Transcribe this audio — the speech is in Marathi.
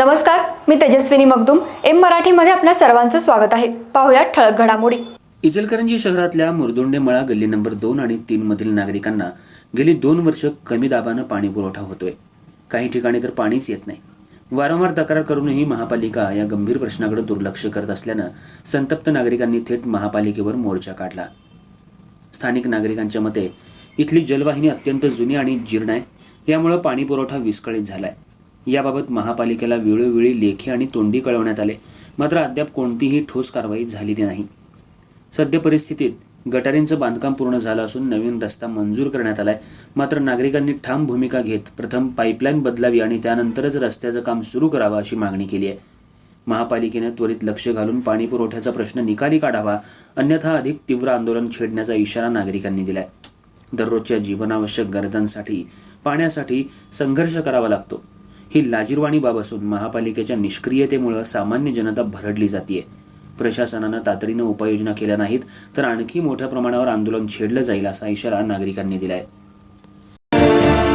नमस्कार मी तेजस्विनी मगदुम. एम मराठीमध्ये आपल्या सर्वांचं स्वागत आहे. पाहुयात ठळक घडामोडी. इचलकरंजी शहरातल्या मुरदोंडेमळा गल्ली नंबर दोन आणि तीन मधील नागरिकांना गेली दोन वर्ष कमी दाबानं पाणी पुरवठा होतोय. काही ठिकाणी तर पाणीच येत नाही. वारंवार तक्रार करूनही महापालिका या गंभीर प्रश्नाकडे दुर्लक्ष करत असल्यानं संतप्त नागरिकांनी थेट महापालिकेवर मोर्चा काढला. स्थानिक नागरिकांच्या मते इथली जलवाहिनी अत्यंत जुनी आणि जीर्ण आहे. यामुळं पाणी पुरवठा विस्कळीत झालाय. याबाबत महापालिकेला वेळोवेळी लेखी आणि तोंडी कळवण्यात आले. मात्र अद्याप कोणतीही ठोस कारवाई झालेली नाही. सद्य परिस्थितीत गटारींचं बांधकाम पूर्ण झालं असून नवीन रस्ता मंजूर करण्यात आलाय. मात्र नागरिकांनी ठाम भूमिका घेत प्रथम पाईपलाईन बदलावी आणि त्यानंतरच रस्त्याचं काम सुरू करावं अशी मागणी केली आहे. महापालिकेने त्वरित लक्ष घालून पाणी पुरवठ्याचा प्रश्न निकाली काढावा अन्यथा अधिक तीव्र आंदोलन छेडण्याचा इशारा नागरिकांनी दिलाय. दररोजच्या जीवनावश्यक गरजांसाठी पाण्यासाठी संघर्ष करावा लागतो. ही लाजीरवाणी बाब असून महापालिकेच्या निष्क्रियतेमुळं सामान्य जनता भरडली जातीये. प्रशासनानं तातडीनं उपाययोजना केल्या नाहीत तर आणखी मोठ्या प्रमाणावर आंदोलन छेडलं जाईल असा इशारा नागरिकांनी दिलाय.